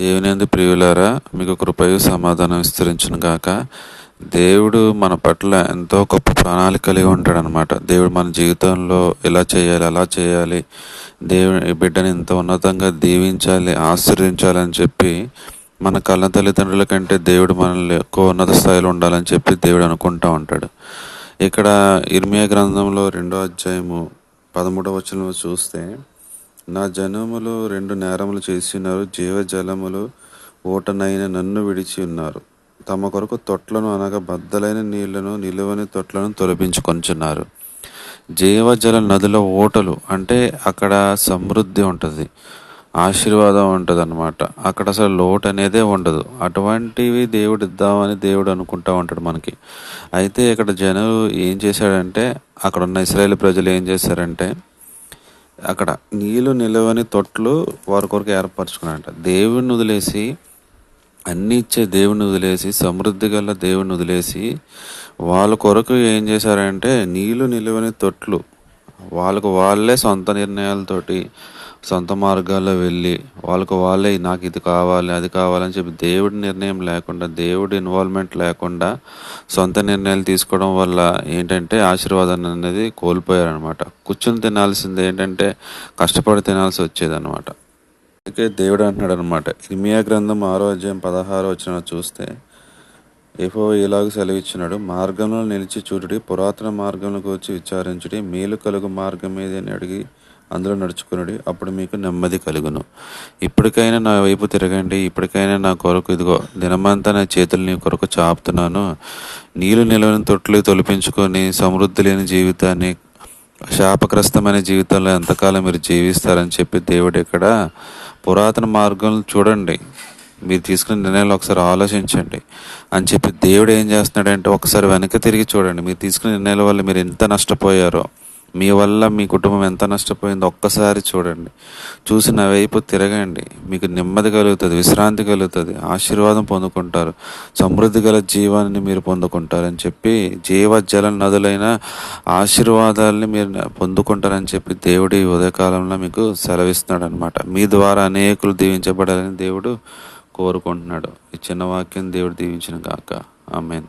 దేవునేందు ప్రియులారా మీకు కృపయు సమాధానం విస్తరించును గాక. దేవుడు మన పట్ల ఎంతో గొప్ప ప్రణాళిక కలిగి ఉంటాడు అనమాట దేవుడు మన జీవితంలో ఎలా చేయాలి అలా చేయాలి. దేవుని బిడ్డని ఎంత ఉన్నతంగా దీవించాలి ఆశ్రయించాలని చెప్పి మన కళ్ళ తల్లిదండ్రుల కంటే దేవుడు మనల్ని ఎక్కువ ఉన్నత స్థాయిలో ఉండాలని చెప్పి దేవుడు అనుకుంటా ఉంటాడు. ఇక్కడ ఇర్మియా గ్రంథంలో రెండో అధ్యాయము పదమూడవ వచనంలో చూస్తే నా జనములు రెండు నేరములు చేసి ఉన్నారు జీవజలములు ఓటనైన నన్ను విడిచి ఉన్నారు. తమ కొరకు తొట్లను అనగా బద్దలైన నీళ్ళను నిలువని తొట్లను తొలపించుకొంచున్నారు. జీవజల నదుల ఓటలు అంటే అక్కడ సమృద్ధి ఉంటుంది ఆశీర్వాదం ఉంటుంది అనమాట అక్కడ అసలు లోటు అనేదే ఉండదు. అటువంటివి దేవుడు ఇద్దామని దేవుడు అనుకుంటా ఉంటాడు మనకి. అయితే ఇక్కడ జనులు ఏం చేశాడంటే అక్కడ ఉన్న ఇస్రాయేల్ ప్రజలు ఏం చేశారంటే అక్కడ నీళ్ళు నిలవని తొట్లు వారి కొరకు ఏర్పరచుకున్నారంట. దేవుడిని వదిలేసి అన్ని ఇచ్చే దేవుని వదిలేసి సమృద్ధి గల దేవుని వదిలేసి వాళ్ళ కొరకు ఏం చేశారంటే నీళ్ళు నిలువని తొట్లు వాళ్ళకు వాళ్ళే సొంత నిర్ణయాలతోటి సొంత మార్గాల్లో వెళ్ళి వాళ్ళకు వాళ్ళే నాకు ఇది కావాలి అది కావాలని చెప్పి దేవుడి నిర్ణయం లేకుండా దేవుడి ఇన్వాల్వ్మెంట్ లేకుండా సొంత నిర్ణయాలు తీసుకోవడం వల్ల ఏంటంటే ఆశీర్వాదాన్ని అనేది కోల్పోయారనమాట కూర్చుని తినాల్సింది ఏంటంటే కష్టపడి తినాల్సి వచ్చేదనమాట అందుకే దేవుడు అంటున్నాడు అనమాట ఇర్మియా గ్రంథం ఆరో అధ్యాయం పదహారో వచ్చిన చూస్తే ఏఫో ఇలాగ సెలవిచ్చినాడు మార్గంలో నిలిచి చూడుడి పురాతన మార్గంలోకి వచ్చి విచారించుడి మేలు కలుగు మార్గం ఏదని అడిగి అందులో నడుచుకునుడి అప్పుడు మీకు నెమ్మది కలుగును. ఇప్పటికైనా నా వైపు తిరగండి ఇప్పటికైనా నా కొరకు ఇదిగో దినమంతా నా చేతులు నీ కొరకు చాపుతున్నాను. నీళ్ళు నిలవని తొట్లు తొలిపించుకొని సమృద్ధి లేని జీవితాన్ని శాపగ్రస్తమైన జీవితంలో ఎంతకాలం మీరు జీవిస్తారని చెప్పి దేవుడు ఇక్కడ పురాతన మార్గం చూడండి. మీరు తీసుకున్న నిర్ణయాలు ఒకసారి ఆలోచించండి. అని చెప్పి దేవుడు ఏం చేస్తున్నాడంటే ఒకసారి వెనక్కి తిరిగి చూడండి. మీరు తీసుకున్న నిర్ణయాల వల్ల మీరు ఎంత నష్టపోయారో. మీ వల్ల మీ కుటుంబం ఎంత నష్టపోయిందో ఒక్కసారి చూడండి. చూసి నా వైపు తిరగండి. మీకు నెమ్మది కలుగుతుంది విశ్రాంతి కలుగుతుంది ఆశీర్వాదం పొందుకుంటారు సమృద్ధి గల జీవాన్ని మీరు పొందుకుంటారని చెప్పి జీవ జల నదులైన ఆశీర్వాదాలని మీరు పొందుకుంటారని చెప్పి దేవుడు ఈ ఉదయకాలంలో మీకు సెలవిస్తున్నాడు అనమాట మీ ద్వారా అనేకులు దీవించబడాలని దేవుడు కోరుకుంటున్నాడు. ఈ చిన్న వాక్యం దేవుడు దీవించిన కాక ఆమెన్.